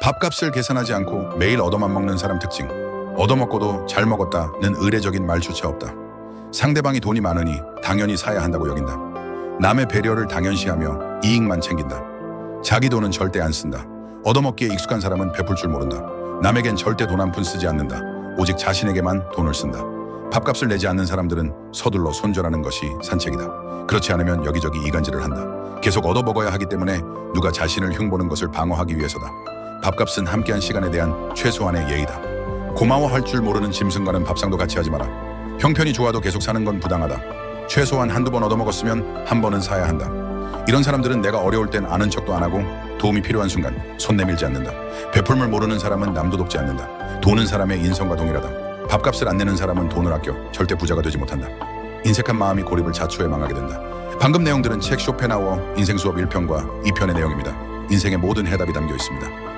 밥값을 계산하지 않고 매일 얻어만 먹는 사람 특징. 얻어먹고도 잘 먹었다는 의례적인 말조차 없다. 상대방이 돈이 많으니 당연히 사야 한다고 여긴다. 남의 배려를 당연시하며 이익만 챙긴다. 자기 돈은 절대 안 쓴다. 얻어먹기에 익숙한 사람은 베풀 줄 모른다. 남에겐 절대 돈 한 푼 쓰지 않는다. 오직 자신에게만 돈을 쓴다. 밥값을 내지 않는 사람들은 서둘러 손절하는 것이 산책이다. 그렇지 않으면 여기저기 이간질을 한다. 계속 얻어먹어야 하기 때문에 누가 자신을 흉보는 것을 방어하기 위해서다. 밥값은 함께한 시간에 대한 최소한의 예의다. 고마워할 줄 모르는 짐승과는 밥상도 같이 하지 마라. 형편이 좋아도 계속 사는 건 부당하다. 최소한 한두 번 얻어먹었으면 한 번은 사야 한다. 이런 사람들은 내가 어려울 땐 아는 척도 안 하고 도움이 필요한 순간 손 내밀지 않는다. 베풀물 모르는 사람은 남도 돕지 않는다. 도는 사람의 인성과 동일하다. 밥값을 안 내는 사람은 돈을 아껴 절대 부자가 되지 못한다. 인색한 마음이 고립을 자초해 망하게 된다. 방금 내용들은 책 쇼펜하워 인생 수업 1편과 2편의 내용입니다. 인생의 모든 해답이 담겨 있습니다.